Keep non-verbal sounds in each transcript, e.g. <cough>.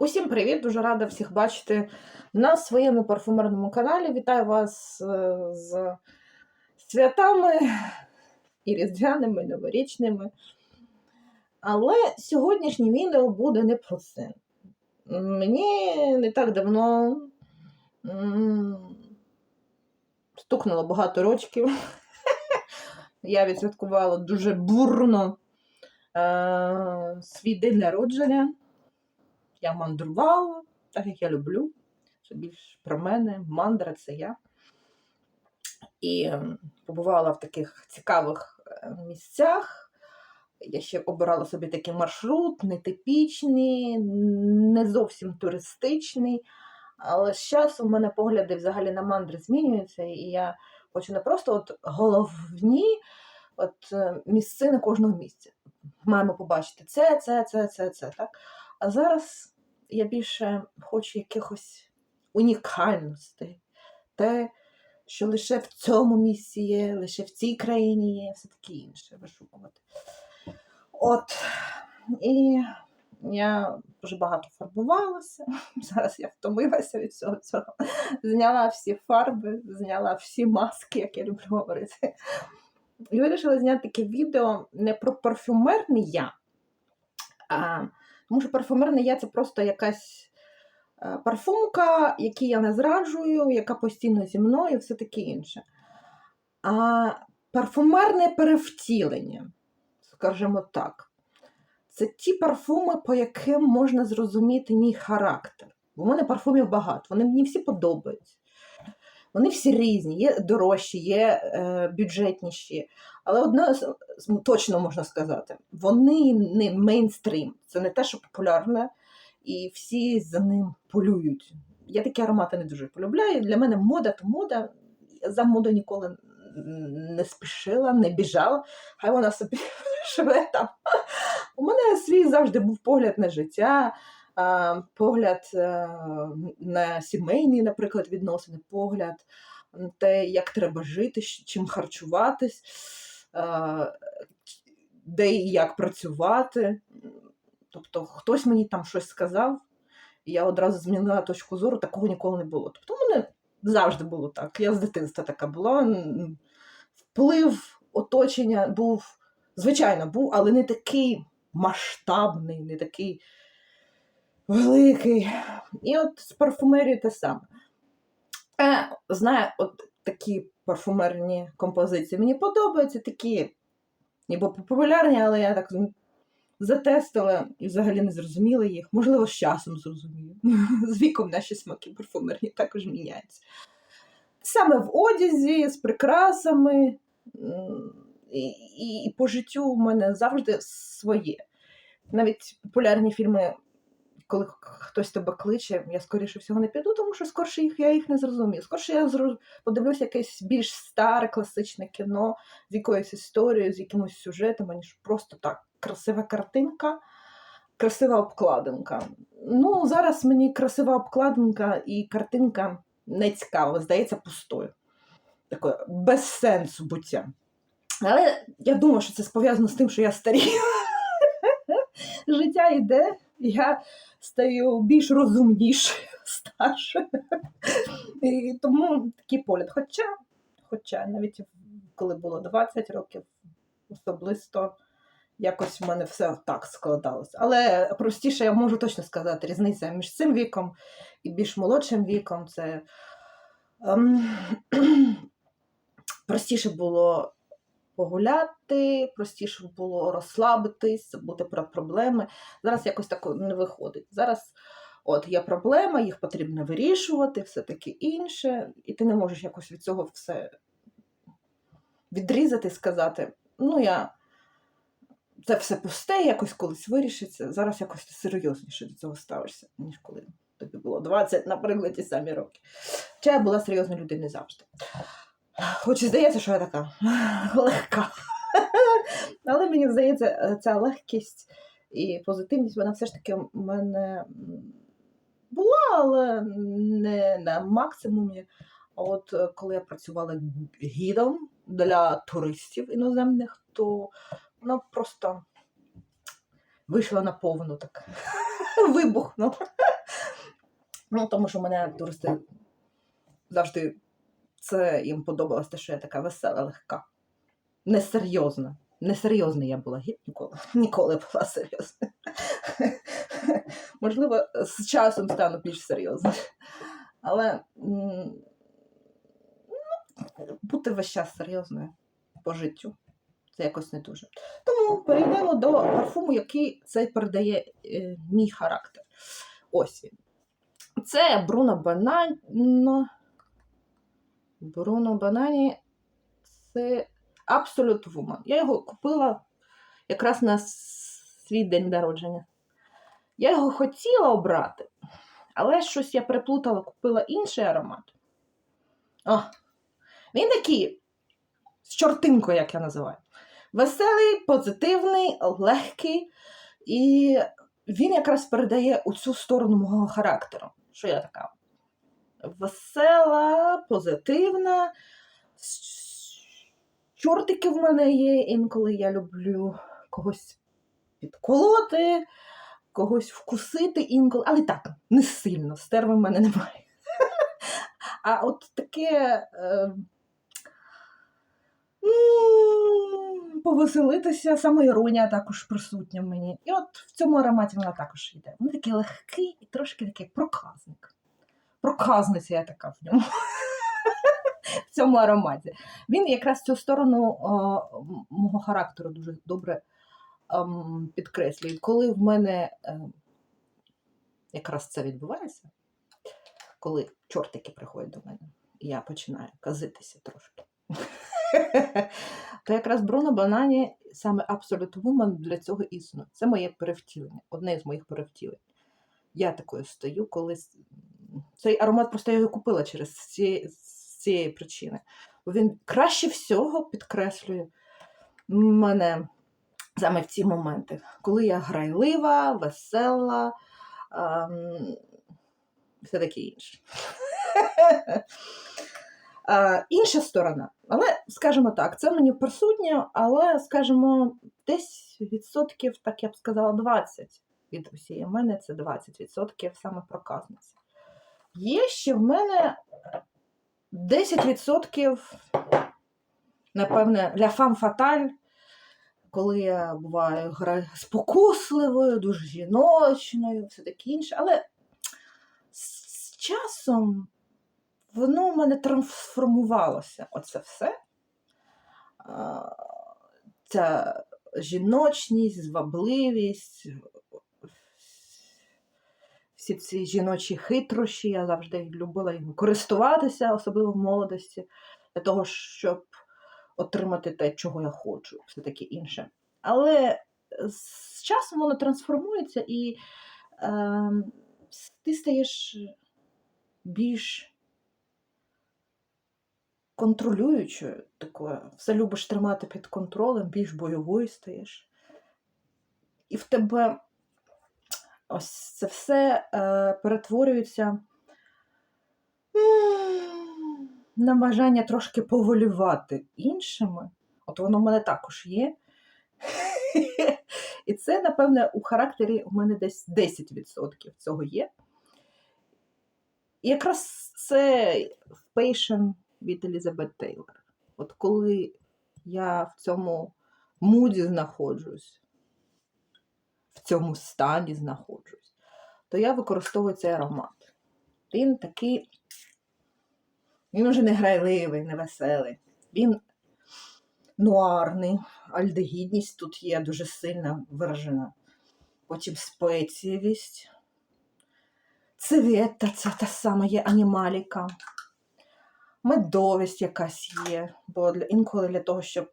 Усім привіт! Дуже рада всіх бачити на своєму парфумерному каналі. Вітаю вас е, з святами і різдвяними, і новорічними. Але сьогоднішнє відео буде не про це. Мені не так давно стукнуло багато рочків. <laughs> Я відсвяткувала дуже бурно е, свій день народження. Я мандрувала, так як я люблю. Це більш про мене. Мандра це я. І ем, побувала в таких цікавих е, місцях. Я ще обирала собі такий маршрут, нетипічний, не зовсім туристичний. Але з часом в мене погляди взагалі на мандри змінюються, і я хочу не просто от головні от, е, місцини кожного місця. Маємо побачити це, це, це, це, це. Так? А зараз я більше хочу якихось унікальностей. Те, що лише в цьому місці є, лише в цій країні є, все таке інше вишукувати. От. І я дуже багато фарбувалася. <laughs> Зараз я втомилася від всього цього. Зняла всі фарби, зняла всі маски, як я люблю говорити. І вирішила зняти таке відео не про парфюмерний я, а тому що парфумерне я це просто якась е, парфумка, яку я не зраджую, яка постійно зі мною, все таке інше. А парфумерне перевтілення, скажімо так, це ті парфуми, по яким можна зрозуміти мій характер. Бо в мене парфумів багато, вони мені всі подобаються. Вони всі різні, є дорожчі, є е, бюджетніші. Але з- точно можна сказати, вони не мейнстрім. Це не те, що популярне, і всі за ним полюють. Я такі аромати не дуже полюбляю. Для мене мода то мода. За модою ніколи не спішила, не біжала. Хай вона собі <laughs> живе там. У мене свій завжди був погляд на життя, погляд е, на сімейні, наприклад, відносини, погляд на те, як треба жити, чим харчуватись, де і як працювати. Тобто хтось мені там щось сказав, і я одразу змінила точку зору, такого ніколи не було. Тобто у мене завжди було так. Я з дитинства така була. Вплив оточення був, звичайно, був, але не такий масштабний, не такий великий. І от з парфумерією те саме. Е, знаю, от такі парфумерні композиції мені подобаються, такі ніби популярні, але я так затестила і взагалі не зрозуміла їх. Можливо, з часом зрозумію. <laughs> З віком наші смаки парфумерні також міняються. Саме в одязі, з прикрасами. І, і, і по життю в мене завжди своє. Навіть популярні фільми, коли хтось тебе кличе, я скоріше всього не піду, тому що скорше їх я їх не зрозумію. Скорше я зро... подивлюся якесь більш старе класичне кіно з якоюсь історією, з якимось сюжетом, аніж просто так. Красива картинка, красива обкладинка. Ну, зараз мені красива обкладинка і картинка не цікава, здається, пустою. Такою, без сенсу буття. Але я думаю, що це пов'язано з тим, що я старію. <laughs> Життя йде, я стаю більш розумнішою, <laughs> старшою. І тому такий погляд. Хоча, хоча навіть коли було 20 років, особисто якось в мене все так складалося. Але простіше я можу точно сказати, різниця між цим віком і більш молодшим віком це ем, <clears throat> простіше було погуляти, простіше було розслабитись, забути про проблеми. Зараз якось так не виходить. Зараз от є проблема, їх потрібно вирішувати, все таке інше, і ти не можеш якось від цього все відрізати сказати, ну я. Це все пусте, якось колись вирішиться. Зараз якось серйозніше до цього ставишся, ніж коли тобі було 20, наприклад, ті самі роки. Хоча я була серйозною людиною завжди. Хоч і здається, що я така легка. Але мені здається, ця легкість і позитивність, вона все ж таки в мене була, але не на максимумі. А от е, коли я працювала гідом для туристів іноземних, то вона просто вийшла на повну так. <laughs> Вибухнула. Ну, тому що мене туристи завжди це їм подобалось те, що я така весела, легка. Несерйозна. Несерйозна я була гід ніколи. Ніколи була серйозна. Можливо, з часом стану більш серйозною. Але ну, бути весь час серйозною по життю. Це якось не дуже. Тому перейдемо до парфуму, який це передає е, мій характер. Ось він. Це Бруно Банано. Бруно Банані. Це Absolute Woman. Я його купила якраз на свій день народження. Я його хотіла обрати, але щось я переплутала, купила інший аромат. О, він такий з чортинкою, як я називаю. Веселий, позитивний, легкий. І він якраз передає у цю сторону мого характеру. Що я така? Весела, позитивна. Чортики в мене є, інколи я люблю когось підколоти, когось вкусити інколи, але так, не сильно, стерви в мене немає. <laughs> А от таке. Е, Повеселитися, самоіронія також присутня в мені. І от в цьому ароматі вона також йде. Він такий легкий і трошки такий проказник. Проказниця я така в ньому. <laughs> В цьому ароматі. Він якраз цю сторону мого характеру дуже добре ем, підкреслює. Коли в мене е, якраз це відбувається, коли чортики приходять до мене, і я починаю казитися трошки. <laughs> То якраз Бруно Банані саме Absolute Woman для цього існує. Це моє перевтілення, одне з моїх перевтілень. Я такою стою, коли цей аромат просто я його купила через ці, з цієї причини. Бо він краще всього підкреслює мене саме в ці моменти, коли я грайлива, весела, ем, все таке інше. А, <laughs> інша сторона. Але, скажімо так, це мені присутнє, але, скажімо, десь відсотків, так я б сказала, 20 від усієї мене це 20% саме проказниця. Є ще в мене 10%, напевне, ля фам фаталь, коли я буваю гра- спокусливою, дуже жіночною, все таке інше. Але з часом воно в мене трансформувалося. Оце все. Ця жіночність, звабливість, всі ці жіночі хитрощі, я завжди любила їм користуватися, особливо в молодості, для того, щоб отримати те, чого я хочу, все таке інше. Але з часом воно трансформується і е, ти стаєш більш контролюючою такою. Все любиш тримати під контролем, більш бойовою стаєш. І в тебе ось це все е, перетворюється на бажання трошки поволювати іншими. От воно в мене також є. <laughs> І це, напевне, у характері у мене десь 10% цього є. І якраз це Patient від Елізабет Тейлор. От коли я в цьому муді знаходжусь, в цьому стані знаходжусь, то я використовую цей аромат. Він такий, він уже не грайливий, не веселий. Він нуарний, альдегідність тут є дуже сильно виражена. Потім спецієвість. Цвета, це та сама є анімаліка. Медовість якась є. Бо для, інколи для того, щоб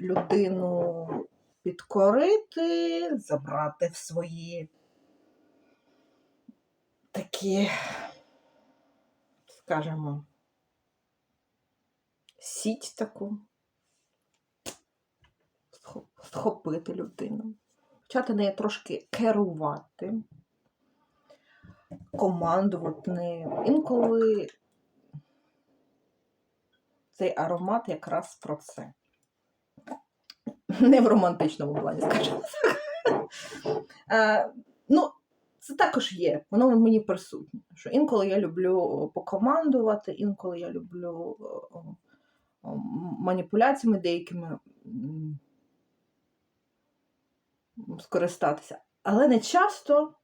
людину підкорити, забрати в свої такі, скажімо, сіть таку, схопити людину, почати нею трошки керувати, командувати нею. Інколи цей аромат якраз про це. Не в романтичному плані, скажімо так. Е, ну, це також є, воно мені присутнє. Що інколи я люблю покомандувати, інколи я люблю маніпуляціями деякими скористатися. Але не часто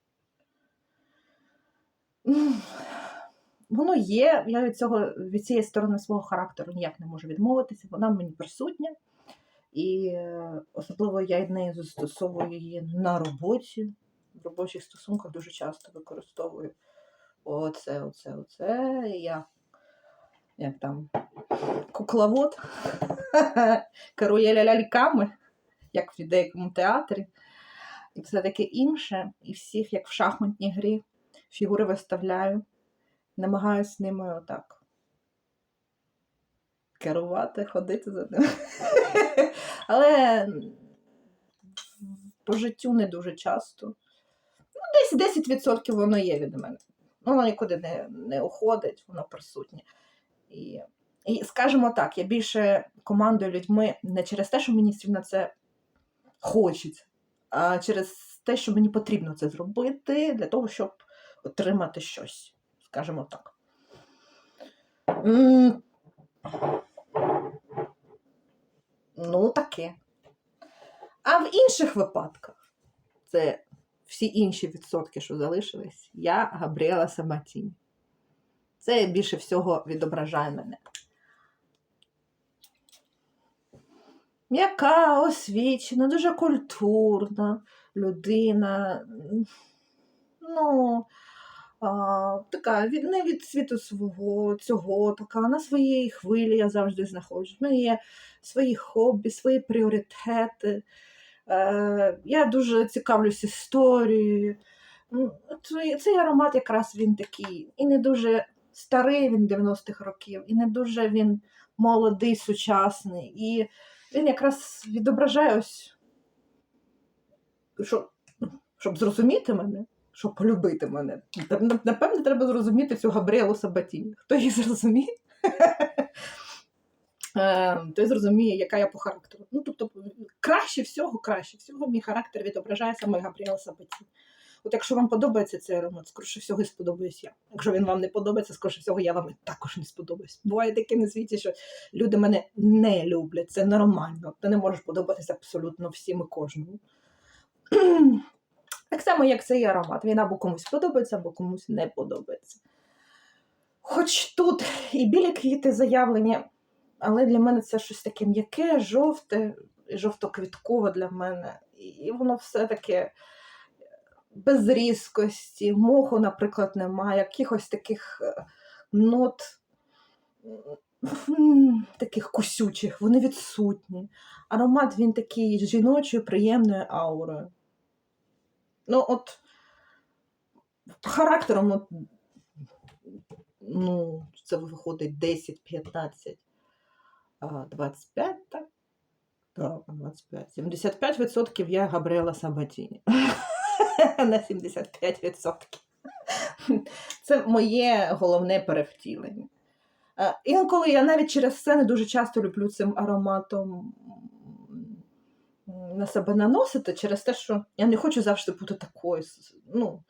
воно є. Я від цього від цієї сторони свого характеру ніяк не можу відмовитися. Вона мені присутня. І е, особливо я нею застосовую її на роботі. В робочих стосунках дуже часто використовую оце, оце, оце. Я як там кукловод <laughs> керує ляльками, як в деякому театрі. І все таке інше. І всіх, як в шахматній грі, фігури виставляю, намагаюся ними отак керувати, ходити за ними. <laughs> Але по життю не дуже часто. Ну, десь 10% воно є від мене. Воно нікуди не, не уходить, воно присутнє. І, і скажімо так, я більше командую людьми не через те, що мені сильно це хочеться, а через те, що мені потрібно це зробити для того, щоб отримати щось. Скажімо так. М, Ну, таке. А в інших випадках, це всі інші відсотки, що залишились, я Габріела Сабатіні. Це більше всього відображає мене. М'яка, освічена, дуже культурна людина. Ну, а, така від, не від світу свого цього, така на своїй хвилі я завжди знаходжусь. У мене є свої хобі, свої пріоритети. Е, я дуже цікавлюсь історією. Ну, Цей, аромат якраз він такий. І не дуже старий він 90-х років, і не дуже він молодий, сучасний. І він якраз відображає ось, що, щоб зрозуміти мене, щоб полюбити мене. Напевне, треба зрозуміти цю Габріелу Сабатіні. Хто її зрозуміє? Е, той зрозуміє, яка я по характеру. Ну, тобто, краще всього, краще всього, мій характер відображає саме Габріела Сабатіні. От якщо вам подобається цей аромат, скоріше всього і сподобаюсь я. Якщо він вам не подобається, скоріше всього, я вам також не сподобаюсь. Буває таке на світі, що люди мене не люблять, це нормально. Ти не можеш подобатися абсолютно всім і кожному. <clears throat> Так само, як цей аромат. Він або комусь подобається, або комусь не подобається. Хоч тут і білі квіти заявлені, але для мене це щось таке м'яке, жовте, жовто-квіткове для мене. І воно все таке без різкості, моху, наприклад, немає, якихось таких е, нот таких кусючих, вони відсутні. Аромат він такий жіночою приємною аурою. Ну, от характером, от, ну, це виходить 10, 15, а, 25, так? Так, 25. 75% я Габріела Сабатіні. <laughs> На 75%. Це моє головне перевтілення. Е, Інколи я навіть через це не дуже часто люблю цим ароматом на себе наносити через те, що я не хочу завжди бути такою ну,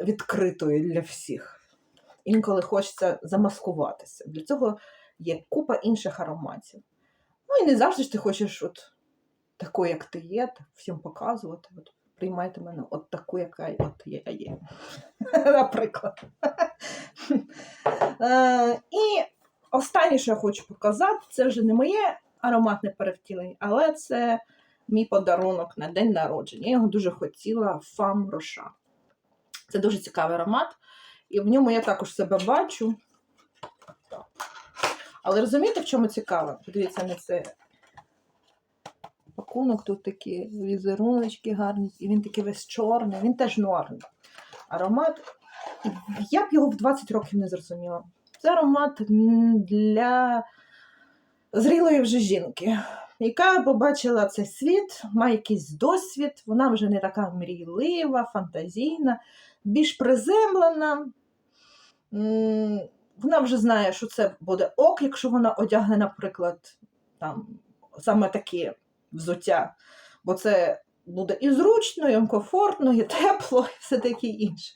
е, відкритою для всіх. Інколи хочеться замаскуватися. Для цього є купа інших ароматів. Ну і не завжди ж ти хочеш от такою, як ти є, всім показувати. От, приймайте мене от таку, яка от я є. <laughs> Наприклад. Е, І останнє, що я хочу показати, це вже не моє ароматне перевтілення, але це мій подарунок на день народження. Я його дуже хотіла фам роша. Це дуже цікавий аромат, і в ньому я також себе бачу. Але розумієте, в чому цікаво? Подивіться на це пакунок, тут такі візеруночки гарні, і він такий весь чорний, він теж нуарний. Аромат. Я б його в 20 років не зрозуміла. Це аромат для зрілої вже жінки, яка побачила цей світ, має якийсь досвід, вона вже не така мрійлива, фантазійна, більш приземлена. Вона вже знає, що це буде ок, якщо вона одягне, наприклад, там, саме таке взуття. Бо це буде і зручно, і комфортно, і <laughs> тепло, і все таке інше.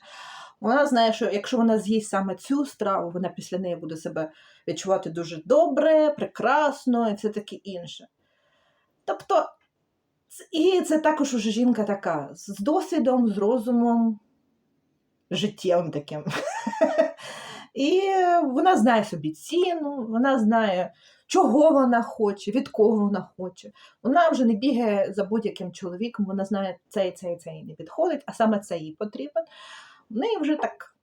Вона знає, що якщо вона з'їсть саме цю страву, вона після неї буде себе відчувати дуже добре, прекрасно і все таке інше. Тобто, і це також уже жінка така з досвідом, з розумом, життєвим таким. <laughs> І вона знає собі ціну, вона знає, чого вона хоче, від кого вона хоче. Вона вже не бігає за будь-яким чоловіком, вона знає, цей, цей, цей не підходить, а саме це їй потрібен. В неї вже так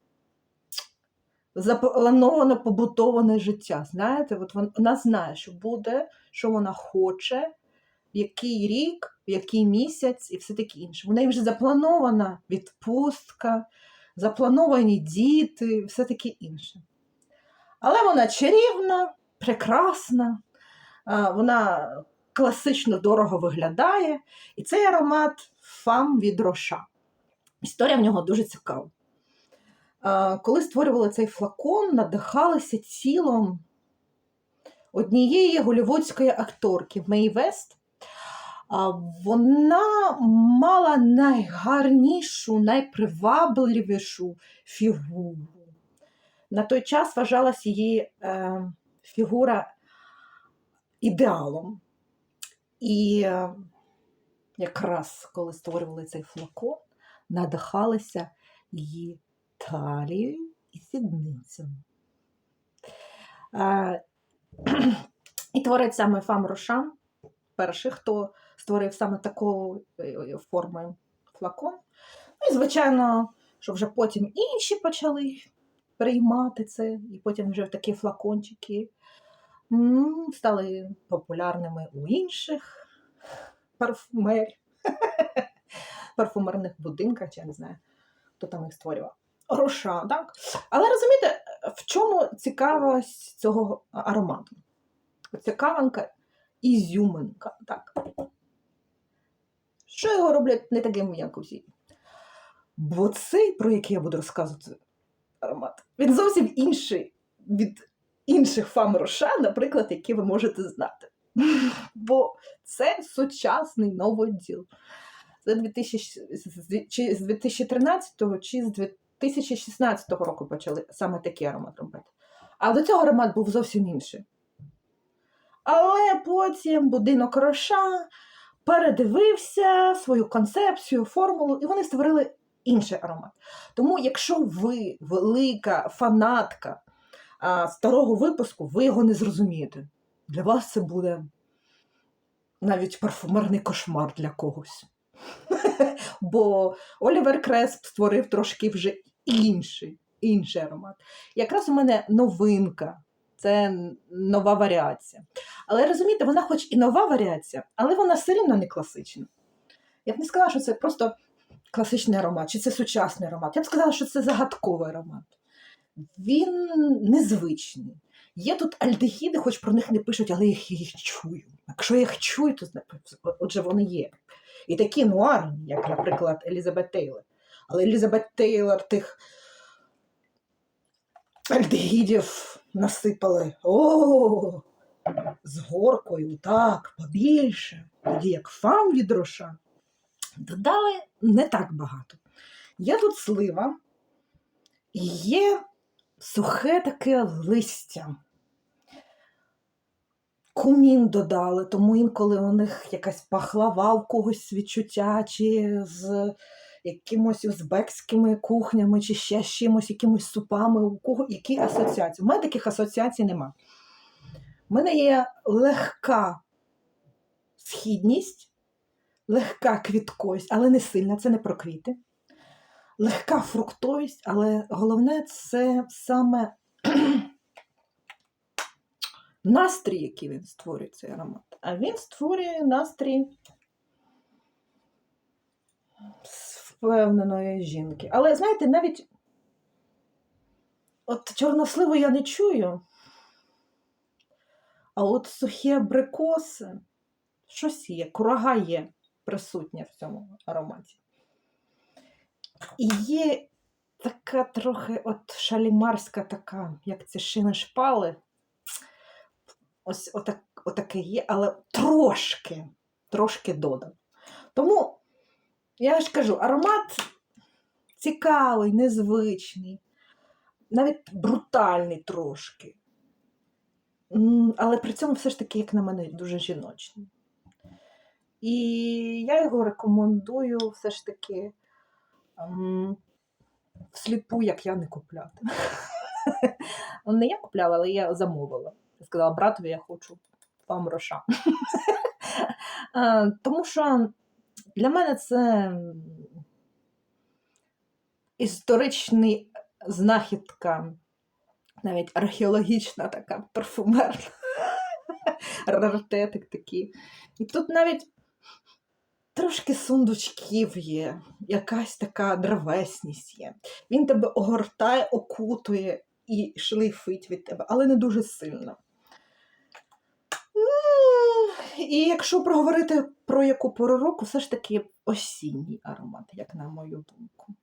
заплановано побутоване життя. Знаєте, от вона знає, що буде, що вона хоче, який рік, який місяць і все таке інше. В неї вже запланована відпустка, заплановані діти, все таке інше. Але вона чарівна, прекрасна, вона класично дорого виглядає. І цей аромат фам від Роша. Історія в нього дуже цікава. Коли створювали цей флакон, надихалися тілом однієї голівудської акторки Мей Вест. Вона мала найгарнішу, найпривабливішу фігуру. На той час вважалась її е, фігура ідеалом. І е, якраз коли створювали цей флакон, надихалися її талією і сідницями. Е, <clears throat> і творить саме Фам Рошан, перший, хто створив саме такою е, формою флакон. Ну і, звичайно, що вже потім інші почали приймати це, і потім вже такі флакончики стали популярними у інших парфумерів, <laughs> парфумерних будинках, я не знаю, хто там їх створював. Роша, так? Але розумієте, в чому цікавість цього аромату? Цікавинка, ізюминка, так. Що його роблять не таким, як усі? Бо цей, про який я буду розказувати, аромат, він зовсім інший від інших фам Роша, наприклад, які ви можете знати. <laughs> Бо це сучасний новоділ. Це 2000, з- чи з 2013 чи з 2016 року почали саме такий аромат робити. А до цього аромат був зовсім інший. Але потім будинок Роша передивився свою концепцію, формулу, і вони створили інший аромат. Тому, якщо ви велика фанатка а, старого випуску, ви його не зрозумієте. Для вас це буде навіть парфумерний кошмар для когось. <laughs> Бо Олівер Кресп створив трошки вже інший, інший аромат. Якраз у мене новинка, це нова варіація. Але розумієте, вона хоч і нова варіація, але вона все рівно не класична. Я б не сказала, що це просто класичний аромат, чи це сучасний аромат. Я б сказала, що це загадковий аромат. Він незвичний. Є тут альдегіди, хоч про них не пишуть, але я їх, їх чую. Якщо я їх чую, то отже вони є. І такі нуарні, як, наприклад, Елізабет Тейлор. Але Елізабет Тейлор тих альдегідів насипали. О, з горкою, так, побільше. Тоді як фам від роша. Додали не так багато. Є тут слива, і є сухе таке листя. Кумін додали, тому інколи у них якась пахлава в когось відчуття, чи з якимось узбекськими кухнями, чи ще з чимось, якимось супами, у кого які асоціації. У мене таких асоціацій нема. У мене є легка східність, легка квіткость, але не сильна, це не про квіти. Легка фруктовість, але головне це саме <clears throat> настрій, який він створює цей аромат. А він створює настрій впевненої жінки. Але знаєте, навіть от чорносливу я не чую, а от сухі абрикоси, щось є, курага є присутня в цьому ароматі. І є така трохи от шалімарська така, як ці шини шпали. Ось отак, отаке є, але трошки, трошки додав. Тому Я ж кажу, аромат цікавий, незвичний, навіть брутальний трошки. Але при цьому все ж таки, як на мене, дуже жіночний. І я його рекомендую все ж таки всліпу, як я не купляти. Не я купляла, але я замовила. Я сказала, братові, я хочу вам роша. Тому що для мене це м, історичний знахідка, навіть археологічна така парфумерна. <laughs> Раритетик такий. І тут навіть трошки сундучків є, якась така древесність є. Він тебе огортає, окутує і шлейфить від тебе, але не дуже сильно. І якщо проговорити про яку пору року, все ж таки осінній аромат, як на мою думку.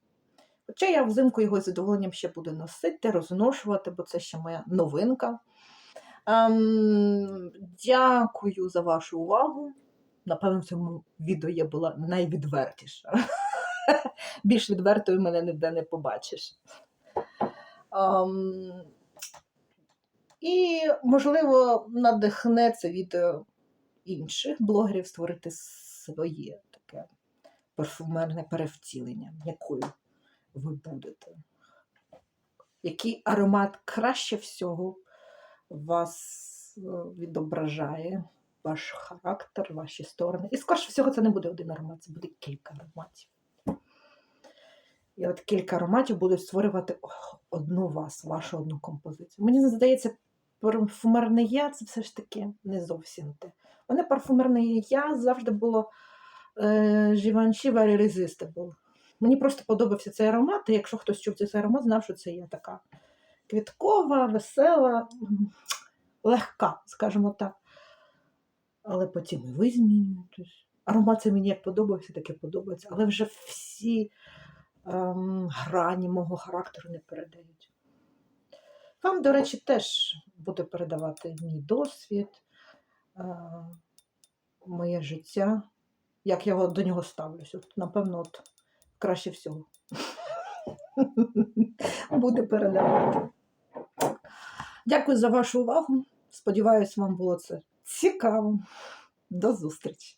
Хоча я взимку його з задоволенням ще буду носити, розношувати, бо це ще моя новинка. Ем, дякую за вашу увагу. Напевно, в цьому відео я була найвідвертіша. <laughs> Більш відвертою мене ніде не побачиш. Ем, і, можливо, надихне це відео інших блогерів створити своє таке парфумерне перевтілення, якою ви будете. Який аромат краще всього вас е, відображає, ваш характер, ваші сторони. І скорше всього, це не буде один аромат, це буде кілька ароматів. І от кілька ароматів будуть створювати одну вас, вашу одну композицію. Мені здається, парфумерне я це все ж таки не зовсім те. У мене я завжди було е, Givenchy Very Irresistible. Мені просто подобався цей аромат, і якщо хтось чув цей аромат, знав, що це я така квіткова, весела, легка, скажімо так. Але потім і ви змінюєтесь. Аромат це мені як подобався, так і подобається. Але вже всі ем, грані мого характеру не передають. Вам, до речі, теж буду передавати мій досвід, моє життя, як я до нього ставлюся. Напевно, от краще всього <laughs> буде передавати. Дякую за вашу увагу. Сподіваюсь, вам було це цікаво. До зустрічі!